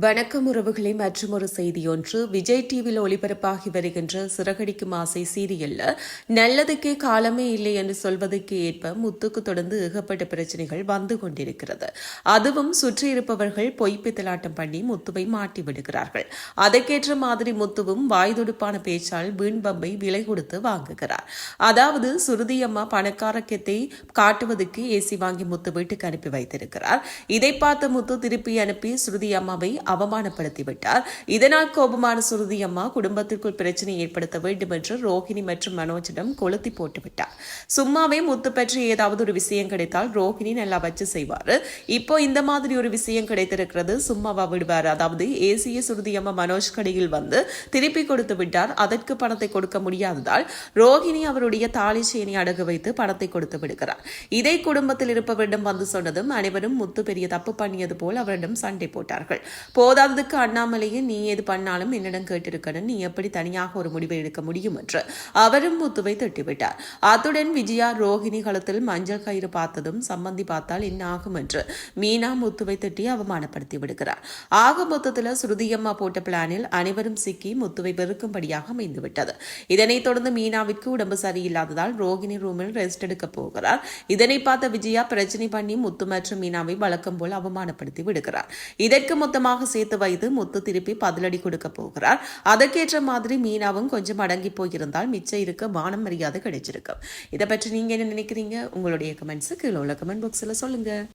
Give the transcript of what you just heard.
வணக்கம் உறவுகளை மற்றும் ஒரு செய்தி ஒன்று விஜய் டிவியில் ஒளிபரப்பாகி வருகின்ற சிறகடிக்கும் ஆசை சீரியல்ல நல்லதுக்கே காலமே இல்லை என்று சொல்வதற்கு ஏற்ப முத்துக்கு தொடர்ந்து ஏகப்பட்ட பிரச்சனைகள் வந்து கொண்டிருக்கிறது. அதுவும் சுற்றி இருப்பவர்கள் பொய்ப்பித்தலாட்டம் பண்ணி முத்துவை மாட்டி விடுகிறார்கள். அதற்கேற்ற மாதிரி முத்துவும் வாய் துடுப்பான பேச்சால் வீண் பம்பை விலை கொடுத்து வாங்குகிறார். அதாவது சுருதி அம்மா பணக்காரக்கத்தை காட்டுவதற்கு ஏசி வாங்கி முத்து வீட்டுக்கு அனுப்பி வைத்திருக்கிறார். இதை பார்த்த முத்து திருப்பி அனுப்பி ஸ்ருதி அம்மாவை அவமானப்படுத்தி விட்டார் இதனால் கோபமான சுருதி அம்மா குடும்பத்திற்குள் பிரச்சனை ஏற்படுத்த வேண்டும் என்று ரோஹிணி மற்றும் மனோஜிடம் கொளுத்தி போட்டு விட்டார் சும்மாவே முத்து பற்றி ஏதாவது ஒரு விஷயம் கிடைத்தால் ரோஹிணி நல்லா வச்சு செய்வார். இப்போ இந்த மாதிரி ஒரு விஷயம் கிடைத்திருக்கிறது சும்மாவா விடுவார். அதாவது ஏசிய சுருதி அம்மா மனோஜ் கடையில் வந்து திருப்பி கொடுத்து விட்டார். அதற்கு பணத்தை கொடுக்க முடியாததால் ரோஹிணி அவருடைய தாலி அடகு வைத்து பணத்தை கொடுத்து விடுகிறார். இதை குடும்பத்தில் இருப்பவரிடம் வந்து சொன்னதும் அனைவரும் முத்து பெரிய தப்பு பண்ணியது போல் அவரிடம் சண்டை போட்டார்கள். போதாததுக்கு அண்ணாமலையை நீ எது பண்ணாலும் என்னிடம் கேட்டிருக்கணும். நீ எப்படி தனியாக ஒரு முடிவை எடுக்க முடியும் என்று அவரும் முத்துவை தட்டிவிட்டார். அத்துடன் விஜயா ரோஹிணி களத்தில் மஞ்சள் கயிறு பார்த்ததும் சம்பந்தி பார்த்தால் என்ன ஆகும் என்று மீனா முத்துவை தட்டி அவமானப்படுத்தி விடுகிறார். ஆக மொத்தத்தில் ஸ்ருதியம்மா போட்ட பிளானில் அனைவரும் சிக்கி முத்துவை வெறுக்கும்படியாக அமைந்துவிட்டது. இதனைத் தொடர்ந்து மீனாவிற்கு உடம்பு சரியில்லாததால் ரோஹிணி ரூமில் ரெஸ்ட் எடுக்க போகிறார். இதனை பார்த்த விஜயா பிரச்சனை பண்ணி முத்து மற்றும் மீனாவை வழக்கம் போல் அவமானப்படுத்தி விடுகிறார். இதற்கு மொத்தமாக சேர்த்து வைத்து முத்து திருப்பி பதிலடி கொடுக்க போகிறார். அதற்கேற்ற மாதிரி மீனாவும் கொஞ்சம் அடங்கி போயிருந்தால் மிச்சம் இருக்க மானம் மரியாதை கிடைச்சிருக்கும். இதை பற்றி நீங்க என்ன நினைக்கிறீங்க? உங்களுடைய கமெண்ட்ஸுக்கு கீழே உள்ள கமெண்ட் பாக்ஸில் சொல்லுங்க.